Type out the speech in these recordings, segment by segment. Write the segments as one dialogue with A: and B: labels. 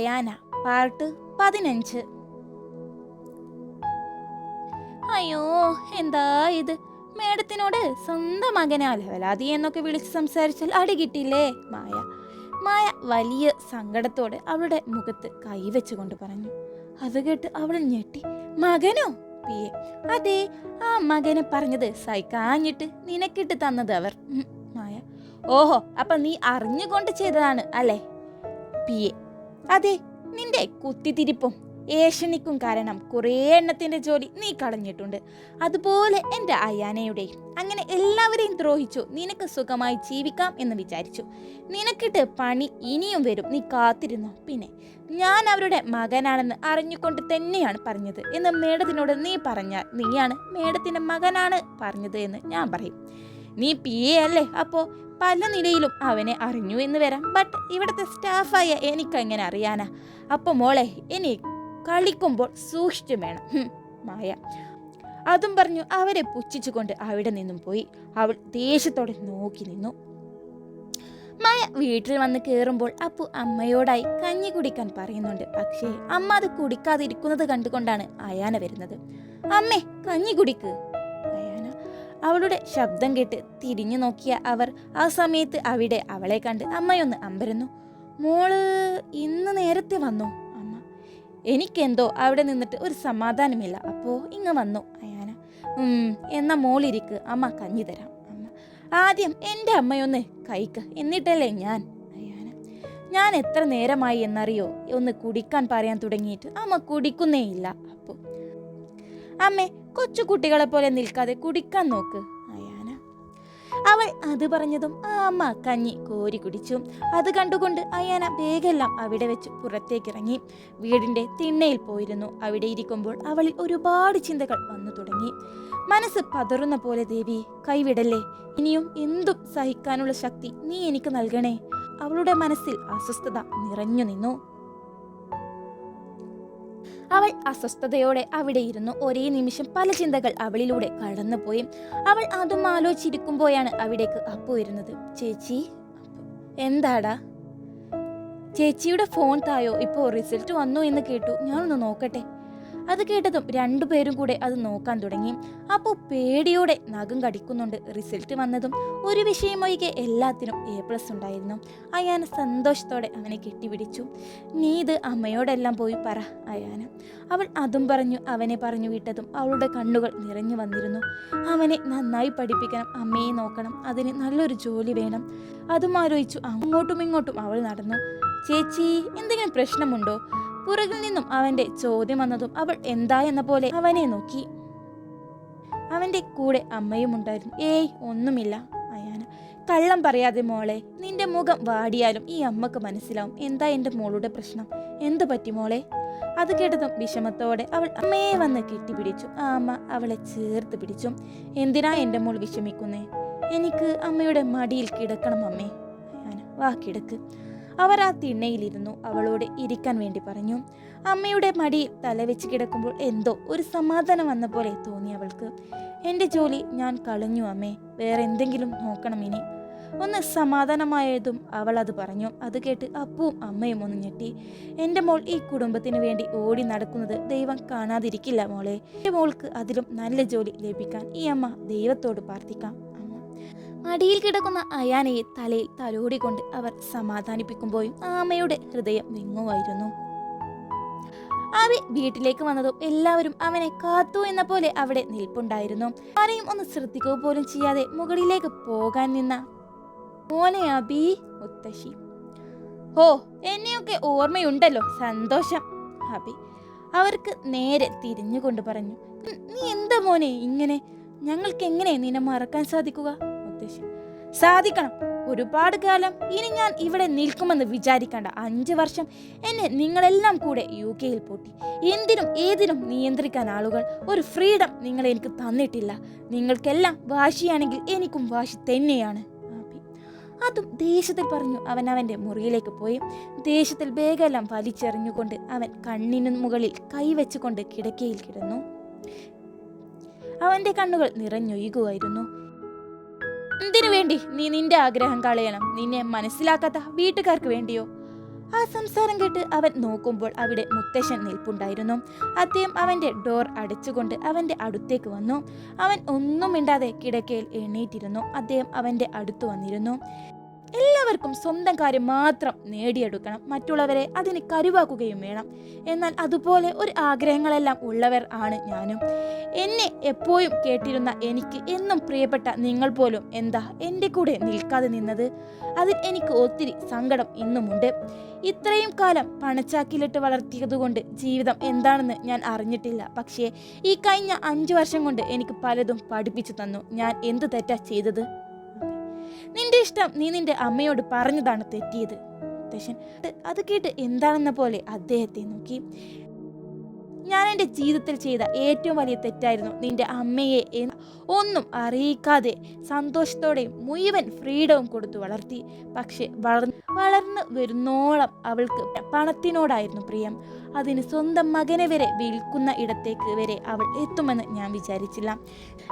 A: Ayana part പതിനഞ്ച്. അയ്യോ എന്താ ഇത്? മേഡത്തിനോട് സ്വന്തം മകനെ അലവലാതി എന്നൊക്കെ വിളിച്ച് സംസാരിച്ചാൽ അടി കിട്ടില്ലേ മായ മായ വലിയ സങ്കടത്തോടെ അവളുടെ മുഖത്ത് കൈവച്ചുകൊണ്ട് പറഞ്ഞു. അത് കേട്ട് അവൾ ഞെട്ടി. മകനോ? പിയെ അതെ ആ മകനെ പറഞ്ഞത് സഹിക്കാഞ്ഞിട്ട് നിനക്കിട്ട് തന്നത് അവർ. മായ ഓഹോ അപ്പൊ നീ അറിഞ്ഞുകൊണ്ട് ചെയ്തതാണ് അല്ലേ? പിയെ അതെ നിന്റെ കുത്തിത്തിരിപ്പും ഏഷണിക്കും കാരണം കുറേ എണ്ണത്തിന്റെ ജോലി നീ കളഞ്ഞിട്ടുണ്ട്. അതുപോലെ എന്റെ അയാനയുടെയും അങ്ങനെ എല്ലാവരെയും ദ്രോഹിച്ചു. നിനക്ക് സുഖമായി ജീവിക്കാം എന്ന് വിചാരിച്ചു. നിനക്കിട്ട് പണി ഇനിയും വരും. നീ കാത്തിരുന്നു? പിന്നെ ഞാൻ അവരുടെ മകനാണെന്ന് അറിഞ്ഞുകൊണ്ട് തന്നെയാണ് പറഞ്ഞത് എന്ന് മേഡത്തിനോട് നീ പറഞ്ഞാൽ നീയാണ് മേഡത്തിന്റെ മകനാണ് പറഞ്ഞത് എന്ന് ഞാൻ പറയും. നീ പി എ അല്ലേ? അപ്പോൾ പല നിലയിലും അവനെ അറിഞ്ഞു എന്ന് വരാം. ബട്ട് ഇവിടുത്തെ സ്റ്റാഫായ എനിക്കങ്ങനെ അറിയാനാ. അപ്പോൾ മോളെ ഇനി കളിക്കുമ്പോൾ സൂക്ഷിച്ചു വേണം. മായ. അതും പറഞ്ഞു അവരെ പുച്ഛിച്ചുകൊണ്ട് അവിടെ നിന്നും പോയി. അവൾ ദേഷ്യത്തോടെ നോക്കി നിന്നു. മായ വീട്ടിൽ വന്ന് കയറുമ്പോൾ അപ്പു അമ്മയോടായി കഞ്ഞി കുടിക്കാൻ പറയുന്നുണ്ട്. പക്ഷേ അമ്മ അത് കുടിക്കാതിരിക്കുന്നത് കണ്ടുകൊണ്ടാണ് അയാന വരുന്നത്. അമ്മേ കഞ്ഞി കുടിക്ക്. അവളുടെ ശബ്ദം കേട്ട് തിരിഞ്ഞു നോക്കിയ അവർ ആ സമയത്ത് അവിടെ അവളെ കണ്ട് അമ്മയൊന്ന് അമ്പരന്നു. മോൾ ഇന്ന് നേരത്തെ വന്നു? അമ്മ എനിക്കെന്തോ അവിടെ നിന്നിട്ട് ഒരു സമാധാനമില്ല. അപ്പോ ഇങ്ങ് വന്നു? അയാന എന്നാ മോളിരിക്ക് അമ്മ കഞ്ഞി തരാം. അമ്മ ആദ്യം എന്റെ അമ്മയൊന്ന് കഴിക്ക്. എന്നിട്ടല്ലേ ഞാൻ? അയാന ഞാൻ എത്ര നേരമായി എന്നറിയോ? ഒന്ന് കുടിക്കാൻ പറയാൻ തുടങ്ങിയിട്ട് അമ്മ കുടിക്കുന്നേ ഇല്ല. അപ്പോ? അമ്മേ കൊച്ചു കുട്ടികളെ പോലെ നിൽക്കാതെ കുടിക്കാൻ നോക്ക്. അയാന. അവൾ അത് പറഞ്ഞതും ആ അമ്മ കഞ്ഞി കോരി കുടിച്ചു. അത് കണ്ടുകൊണ്ട് അയാന വേഗെല്ലാം അവിടെ വെച്ച് പുറത്തേക്കിറങ്ങി. വീടിന്റെ തിണ്ണയിൽ പോയിരുന്നു. അവിടെ ഇരിക്കുമ്പോൾ അവളിൽ ഒരുപാട് ചിന്തകൾ വന്നു തുടങ്ങി. മനസ്സ് പതറുന്ന പോലെ ദേവി കൈവിടല്ലേ? ഇനിയും എന്തും സഹിക്കാനുള്ള ശക്തി നീ എനിക്ക് നൽകണേ. അവളുടെ മനസ്സിൽ അസ്വസ്ഥത നിറഞ്ഞു നിന്നു. അവൾ അസ്വസ്ഥതയോടെ അവിടെ ഇരുന്നു. ഒരേ നിമിഷം പല ചിന്തകൾ അവളിലൂടെ കടന്നുപോയി. അവൾ അതും ആലോചിച്ചിരിക്കുമ്പോഴാണ് അവിടേക്ക് അപ്പു വരുന്നത്. ചേച്ചി എന്താടാ? ചേച്ചിയുടെ ഫോൺ തായോ? ഇപ്പോൾ റിസൾട്ട് വന്നു എന്ന് കേട്ടു. ഞാനൊന്ന് നോക്കട്ടെ? അത് കേട്ടതും രണ്ടുപേരും കൂടെ അത് നോക്കാൻ തുടങ്ങി. അപ്പോൾ പേടിയോടെ നഖം കടിക്കുന്നുണ്ട്. റിസൾട്ട് വന്നതും ഒരു വിഷയമൊഴികെ എല്ലാത്തിനും എ പ്ലസ് ഉണ്ടായിരുന്നു. അയാന സന്തോഷത്തോടെ അവനെ കെട്ടിപിടിച്ചു. നീ ഇത് അമ്മയോടെല്ലാം പോയി പറ അയാന. അവൾ അതും പറഞ്ഞു അവനെ പറഞ്ഞു വിട്ടതും അവളുടെ കണ്ണുകൾ നിറഞ്ഞു വന്നിരുന്നു. അവനെ നന്നായി പഠിപ്പിക്കണം അമ്മയെ നോക്കണം അതിന് നല്ലൊരു ജോലി വേണം. അതും ആലോചിച്ചു അങ്ങോട്ടും ഇങ്ങോട്ടും അവൾ നടന്നു. ചേച്ചി എന്തെങ്കിലും പ്രശ്നമുണ്ടോ? പുറകിൽ നിന്നും അവന്റെ ചോദ്യം വന്നതും അവൾ എന്താ എന്ന പോലെ അവനെ നോക്കി. അവന്റെ കൂടെ അമ്മയും ഉണ്ടായിരുന്നു. ഏയ് ഒന്നുമില്ല അയാന. കള്ളം പറയാതെ മോളെ നിന്റെ മുഖം വാടിയാലും ഈ അമ്മയ്ക്ക് മനസ്സിലാവും. എന്താ എന്റെ മോളുടെ പ്രശ്നം? എന്തു പറ്റി മോളെ? അത് കേട്ടതും വിഷമത്തോടെ അവൾ അമ്മയെ വന്ന് കെട്ടിപ്പിടിച്ചു. ആ അമ്മ അവളെ ചേർത്ത് പിടിച്ചു. എന്തിനാ എന്റെ മോൾ വിഷമിക്കുന്നേ? എനിക്ക് അമ്മയുടെ മടിയിൽ കിടക്കണം അമ്മേ. അയാന വാ കിടക്ക്. അവർ ആ തിണ്ണയിലിരുന്നു. അവളോട് ഇരിക്കാൻ വേണ്ടി പറഞ്ഞു. അമ്മയുടെ മടിയിൽ തലവെച്ച് കിടക്കുമ്പോൾ എന്തോ ഒരു സമാധാനം വന്ന പോലെ തോന്നി അവൾക്ക്. എന്റെ ജോലി ഞാൻ കളഞ്ഞു അമ്മേ. വേറെ എന്തെങ്കിലും നോക്കണം ഇനി. ഒന്ന് സമാധാനമായതും അവൾ അത് പറഞ്ഞു. അത് കേട്ട് അപ്പവും അമ്മയും ഒന്ന് ഞെട്ടി. എന്റെ മോൾ ഈ കുടുംബത്തിന് വേണ്ടി ഓടി നടക്കുന്നത് ദൈവം കാണാതിരിക്കില്ല മോളെ. എന്റെ മോൾക്ക് അതിലും നല്ല ജോലി ലഭിക്കാൻ ഈ അമ്മ ദൈവത്തോട് പ്രാർത്ഥിക്കാം. അമ്മ മടിയിൽ കിടക്കുന്ന അയാനയെ തലയിൽ തലോടിക്കൊണ്ട് അവർ സമാധാനിപ്പിക്കുമ്പോഴും ആമയുടെ ഹൃദയം വിങ്ങുമായിരുന്നു. അവ വീട്ടിലേക്ക് വന്നതും എല്ലാവരും അവനെ കാത്തു എന്ന പോലെ അവിടെ നിൽപ്പുണ്ടായിരുന്നു. ആരെയും ഒന്ന് ശ്രദ്ധിക്കുക പോലും ചെയ്യാതെ മുകളിലേക്ക് പോകാൻ നിന്ന മോനെ അബി മുത്തശ്ശി. ഓ എന്നെയൊക്കെ ഓർമ്മയുണ്ടല്ലോ സന്തോഷം. അബി അവർക്ക് നേരെ തിരിഞ്ഞുകൊണ്ട് പറഞ്ഞു നീ എന്താ മോനെ ഇങ്ങനെ? ഞങ്ങൾക്ക് എങ്ങനെ നിന്നെ മറക്കാൻ സാധിക്കുക? മുത്തശ്ശി സാധിക്കണം. ഒരുപാട് കാലം ഇനി ഞാൻ ഇവിടെ നിൽക്കുമെന്ന് വിചാരിക്കേണ്ട അഞ്ച് വർഷം എന്നെ നിങ്ങളെല്ലാം കൂടെ യു കെയിൽ പൂട്ടി. എന്തിനും ഏതിനും നിയന്ത്രിക്കാൻ ആളുകൾ ഒരു ഫ്രീഡം നിങ്ങൾ എനിക്ക് തന്നിട്ടില്ല. നിങ്ങൾക്കെല്ലാം വാശിയാണെങ്കിൽ എനിക്കും വാശി തന്നെയാണ്. അതും ദേശത്തിൽ പറഞ്ഞു അവൻ അവന്റെ മുറിയിലേക്ക് പോയി. ദേശത്തിൽ ബേഗെല്ലാം വലിച്ചെറിഞ്ഞുകൊണ്ട് അവൻ കണ്ണിനു മുകളിൽ കൈവച്ചുകൊണ്ട് കിടക്കയിൽ കിടന്നു. അവന്റെ കണ്ണുകൾ നിറഞ്ഞൊഴുകുമായിരുന്നു. എന്തിനു വേണ്ടി നീ നിന്റെ ആഗ്രഹം കളയണം? നിന്നെ മനസ്സിലാക്കാത്ത വീട്ടുകാർക്ക് വേണ്ടിയോ? ആ സംസാരം കേട്ട് അവൻ നോക്കുമ്പോൾ അവിടെ മുത്തശ്ശൻ നിൽപ്പുണ്ടായിരുന്നു. അദ്ദേഹം അവന്റെ ഡോർ അടച്ചുകൊണ്ട് അവന്റെ അടുത്തേക്ക് വന്നു. അവൻ ഒന്നും മിണ്ടാതെ കിടക്കയിൽ എണീറ്റിരുന്നു. അദ്ദേഹം അവന്റെ അടുത്ത് വന്നിരുന്നു. എല്ലാവർക്കും സ്വന്തം കാര്യം മാത്രം നേടിയെടുക്കണം. മറ്റുള്ളവരെ അതിന് കരുവാക്കുകയും വേണം. എന്നാൽ അതുപോലെ ഒരു ആഗ്രഹങ്ങളെല്ലാം ഉള്ളവർ ആണ് ഞാനും. എന്നെ എപ്പോഴും കേട്ടിരുന്ന എനിക്ക് എന്നും പ്രിയപ്പെട്ട നിങ്ങൾ പോലും എന്താ എന്റെ കൂടെ നിൽക്കാതെ നിന്നത്? അതിൽ എനിക്ക് ഒത്തിരി സങ്കടം ഇന്നുമുണ്ട്. ഇത്രയും കാലം പണച്ചാക്കിലിട്ട് വളർത്തിയതുകൊണ്ട് ജീവിതം എന്താണെന്ന് ഞാൻ അറിഞ്ഞിട്ടില്ല. പക്ഷേ ഈ കഴിഞ്ഞ അഞ്ചു വർഷം കൊണ്ട് എനിക്ക് പലതും പഠിപ്പിച്ചു തന്നു. ഞാൻ എന്ത് തെറ്റാ ചെയ്തത്? നിന്റെ ഇഷ്ടം നീ നിന്റെ അമ്മയോട് പറഞ്ഞതാണ് തെറ്റിയത്. മുത്തശ്ശൻ അത് കേട്ട് എന്താണെന്ന പോലെ അദ്ദേഹത്തെ നോക്കി. ഞാൻ എന്റെ ജീവിതത്തിൽ ചെയ്ത ഏറ്റവും വലിയ തെറ്റായിരുന്നു നിന്റെ അമ്മയെ ഒന്നും അറിയിക്കാതെ സന്തോഷത്തോടെ മുഴുവൻ ഫ്രീഡവും കൊടുത്തു വളർത്തി. പക്ഷെ വളർന്ന് വളർന്നു വരുന്നോളം അവൾക്ക് പണത്തിനോടായിരുന്നു പ്രിയം. അതിന് സ്വന്തം മകനെ വരെ വിൽക്കുന്ന ഇടത്തേക്ക് വരെ അവൾ എത്തുമെന്ന് ഞാൻ വിചാരിച്ചില്ല.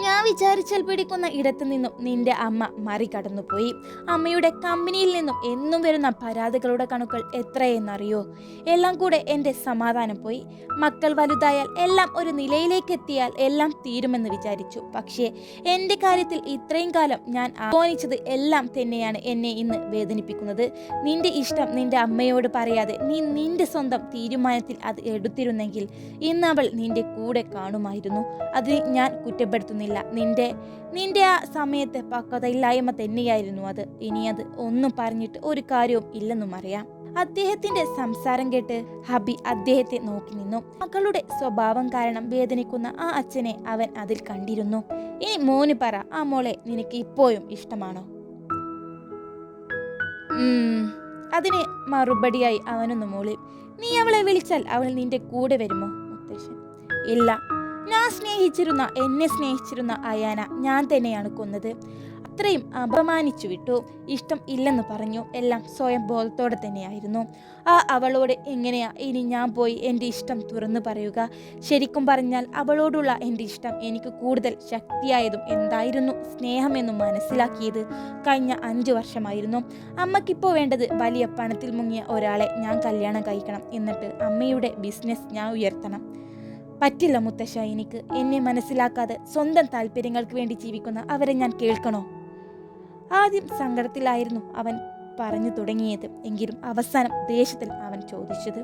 A: ഞാൻ വിചാരിച്ചാൽ പിടിക്കുന്ന ഇടത്തു നിന്നും നിന്റെ അമ്മ മറികടന്നുപോയി. അമ്മയുടെ കമ്പനിയിൽ നിന്നും എന്നും വരുന്ന പരാതികളുടെ കണക്കുകൾ എത്രയെന്നറിയോ? എല്ലാം കൂടെ എന്റെ സമാധാനം പോയി. മക്കൾ വലുതായാൽ എല്ലാം ഒരു നിലയിലേക്ക് എത്തിയാൽ എല്ലാം തീരുമെന്ന് വിചാരിച്ചു. പക്ഷേ എന്റെ കാര്യത്തിൽ ഇത്രയും കാലം ഞാൻ ആഹ്വാനിച്ചത് എല്ലാം തന്നെയാണ് എന്നെ ഇന്ന് വേദനിപ്പിക്കുന്നത്. നിന്റെ ഇഷ്ടം നിന്റെ അമ്മയോട് പറയാതെ നീ നിന്റെ സ്വന്തം തീരുമാനത്തിൽ അത് എടുത്തിരുന്നെങ്കിൽ ഇന്ന് അവൾ നിന്റെ കൂടെ കാണുമായിരുന്നു. അത് ഞാൻ കുറ്റപ്പെടുത്തുന്നില്ല. നിന്റെ നിന്റെ ആ സമയത്തെ പക്വതയില്ലായ്മ തന്നെയായിരുന്നു അത്. ഇനി അത് ഒന്നും പറഞ്ഞിട്ട് ഒരു കാര്യവും ഇല്ലെന്നും അറിയാം. അദ്ദേഹത്തിന്റെ സംസാരം കേട്ട് ഹബി അദ്ദേഹത്തെ നോക്കി നിന്നു. മക്കളുടെ സ്വഭാവം കാരണം വേദനിക്കുന്ന ആ അച്ഛനെ അവൻ അതിൽ കണ്ടിരുന്നു. ഇനി മോന് പറ ആ മോളെ നിനക്ക് ഇപ്പോഴും ഇഷ്ടമാണോ? അതിന് മറുപടിയായി അവനൊന്ന് മൂളി. നീ അവളെ വിളിച്ചാൽ അവൾ നിന്റെ കൂടെ വരുമോ മുത്തശ്ശൻ? ഇല്ല. ഞാൻ സ്നേഹിച്ചിരുന്ന എന്നെ സ്നേഹിച്ചിരുന്ന അയാന. ഞാൻ തന്നെയാണ് കൊന്നത്. അത്രയും അപമാനിച്ചു വിട്ടു. ഇഷ്ടം ഇല്ലെന്ന് പറഞ്ഞു. എല്ലാം സ്വയം ബോധത്തോടെ തന്നെയായിരുന്നു. ആ അവളോട് എങ്ങനെയാ ഇനി ഞാൻ പോയി എന്റെ ഇഷ്ടം തുറന്നു പറയുക? ശരിക്കും പറഞ്ഞാൽ അവളോടുള്ള എന്റെ ഇഷ്ടം എനിക്ക് കൂടുതൽ ശക്തിയായതും എന്തായിരുന്നു സ്നേഹമെന്നും മനസ്സിലാക്കിയത് കഴിഞ്ഞ അഞ്ചു വർഷമായിരുന്നു. അമ്മയ്ക്കിപ്പോൾ വേണ്ടത് വലിയ പണത്തിൽ മുങ്ങിയ ഒരാളെ ഞാൻ കല്യാണം കഴിക്കണം. എന്നിട്ട് അമ്മയുടെ ബിസിനസ് ഞാൻ ഉയർത്തണം. പറ്റില്ല മുത്തശ്ശ എനിക്ക് എന്നെ മനസ്സിലാക്കാതെ സ്വന്തം താല്പര്യങ്ങൾക്ക് വേണ്ടി ജീവിക്കുന്ന അവരെ ഞാൻ കേൾക്കണോ? ആദ്യം സങ്കടത്തിലായിരുന്നു അവൻ പറഞ്ഞു തുടങ്ങിയത്. എങ്കിലും അവസാനം ദേഷ്യത്തിൽ അവൻ ചോദിച്ചത്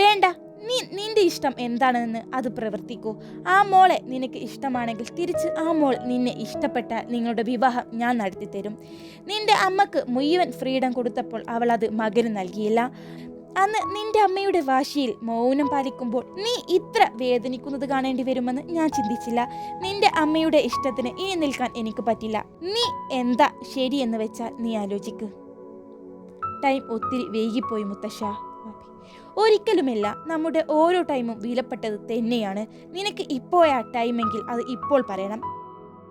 A: വേണ്ട നീ നിന്റെ ഇഷ്ടം എന്താണെന്ന് അത് പ്രവർത്തിക്കൂ. ആ മോളെ നിനക്ക് ഇഷ്ടമാണെങ്കിൽ തിരിച്ച് ആ മോൾ നിന്നെ ഇഷ്ടപ്പെട്ട നിങ്ങളുടെ വിവാഹം ഞാൻ നടത്തിത്തരും. നിന്റെ അമ്മയ്ക്ക് മുഴുവൻ ഫ്രീഡം കൊടുത്തപ്പോൾ അവൾ അത് മകന് നൽകിയില്ല. അന്ന് നിന്റെ അമ്മയുടെ വാശിയിൽ മൗനം പാലിക്കുമ്പോൾ നീ ഇത്ര വേദനിക്കുന്നത് കാണേണ്ടി വരുമെന്ന് ഞാൻ ചിന്തിച്ചില്ല. നിന്റെ അമ്മയുടെ ഇഷ്ടത്തിന് ഇനി നിൽക്കാൻ എനിക്ക് പറ്റില്ല. നീ എന്താ ശരി എന്ന് വെച്ചാൽ നീ ആലോചിക്ക്. ടൈം ഒത്തിരി വൈകിപ്പോയി മുത്തശ്ശ. ഒരിക്കലുമില്ല നമ്മുടെ ഓരോ ടൈമും വിലപ്പെട്ടത് തന്നെയാണ്. നിനക്ക് ഇപ്പോഴാ ടൈമെങ്കിൽ അത് ഇപ്പോൾ പറയണം.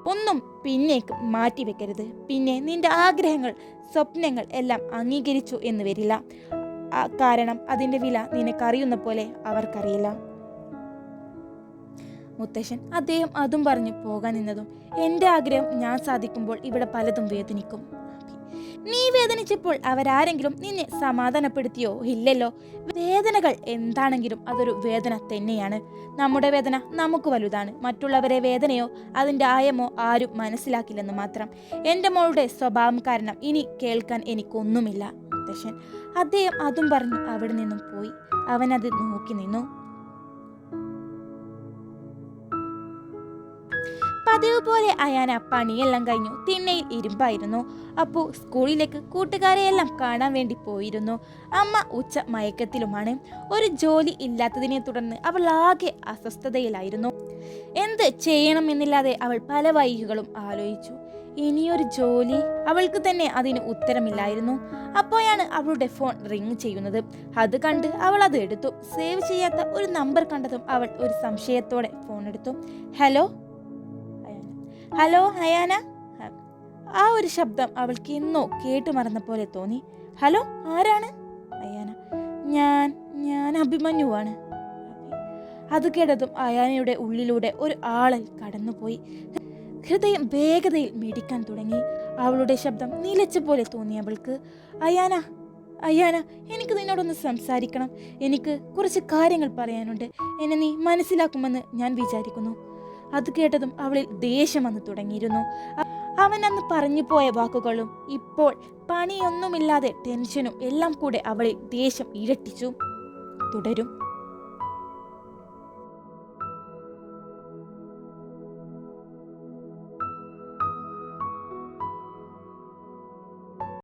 A: ഒന്നും പിന്നേക്ക് മാറ്റിവെക്കരുത് പിന്നെ നിന്റെ ആഗ്രഹങ്ങൾ സ്വപ്നങ്ങൾ എല്ലാം അംഗീകരിച്ചു എന്ന് വരില്ല. കാരണം അതിന്റെ വില നിനക്കറിയുന്ന പോലെ അവർക്കറിയില്ല. മുത്തശ്ശൻ അദ്ദേഹം അതും പറഞ്ഞു പോകാൻ നിന്നതും എന്റെ ആഗ്രഹം ഞാൻ സാധിക്കുമ്പോൾ ഇവിടെ പലതും വേദനിക്കും. നീ വേദനിച്ചപ്പോൾ അവരാരെങ്കിലും നിന്നെ സമാധാനപ്പെടുത്തിയോ? ഇല്ലല്ലോ. വേദനകൾ എന്താണെങ്കിലും അതൊരു വേദന തന്നെയാണ്. നമ്മുടെ വേദന നമുക്ക് വലുതാണ്. മറ്റുള്ളവരെ വേദനയോ അതിന്റെ ആയമോ ആരും മനസ്സിലാക്കില്ലെന്ന് മാത്രം. എന്റെ മോളുടെ സ്വഭാവം കാരണം ഇനി കേൾക്കാൻ എനിക്കൊന്നുമില്ല. മുത്തശ്ശൻ. അദ്ദേഹം അതും പറഞ്ഞു അവിടെ നിന്നും പോയി. അവൻ അത് നോക്കി നിന്നു. പതിവ് പോലെ അയാന പണിയെല്ലാം കഴിഞ്ഞു. തിണ്ണയിൽ ഇരുമ്പായിരുന്നു. അപ്പു സ്കൂളിലേക്ക് കൂട്ടുകാരെയെല്ലാം കാണാൻ വേണ്ടി പോയിരുന്നു. അമ്മ ഉച്ച മയക്കത്തിലുമാണ്. ഒരു ജോലി ഇല്ലാത്തതിനെ തുടർന്ന് അവൾ ആകെ അസ്വസ്ഥതയിലായിരുന്നു. എന്ത് ചെയ്യണമെന്നില്ലാതെ അവൾ പല വൈകുകളും ആലോചിച്ചു. ഇനിയൊരു ജോലി. അവൾക്ക് തന്നെ അതിന് ഉത്തരമില്ലായിരുന്നു. അപ്പോഴാണ് അവളുടെ ഫോൺ റിങ് ചെയ്യുന്നത്. അത് കണ്ട് അവൾ അത് എടുത്തു. സേവ് ചെയ്യാത്ത ഒരു നമ്പർ കണ്ടതും അവൾ ഒരു സംശയത്തോടെ ഫോൺ എടുത്തു. ഹലോ? ഹലോ ഹയാന ആ ഒരു ശബ്ദം അവൾക്ക് എന്നോ കേട്ടു മറന്ന പോലെ തോന്നി. ഹലോ ആരാണ്? അയാന. ഞാൻ ഞാൻ അഭിമന്യുവാണ് അത് കേട്ടതും അയാനയുടെ ഉള്ളിലൂടെ ഒരു ആളൽ കടന്നുപോയി. ഹൃദയം വേഗതയിൽ മിടിക്കാൻ തുടങ്ങി. അവളുടെ ശബ്ദം നിലച്ച പോലെ തോന്നി അവൾക്ക്. അയാന അയ്യാന എനിക്ക് നിന്നോടൊന്ന് സംസാരിക്കണം. എനിക്ക് കുറച്ച് കാര്യങ്ങൾ പറയാനുണ്ട്. എന്നെ നീ മനസ്സിലാക്കുമെന്ന് ഞാൻ വിചാരിക്കുന്നു. അത് കേട്ടതും അവളിൽ ദേഷ്യം വന്നു തുടങ്ങിയിരുന്നു. അവൻ അന്ന് പറഞ്ഞു പോയ വാക്കുകളും ഇപ്പോൾ പണിയൊന്നുമില്ലാതെ ടെൻഷനും എല്ലാം കൂടെ അവളിൽ ദേഷ്യം ഇരട്ടിച്ചു തുടരും.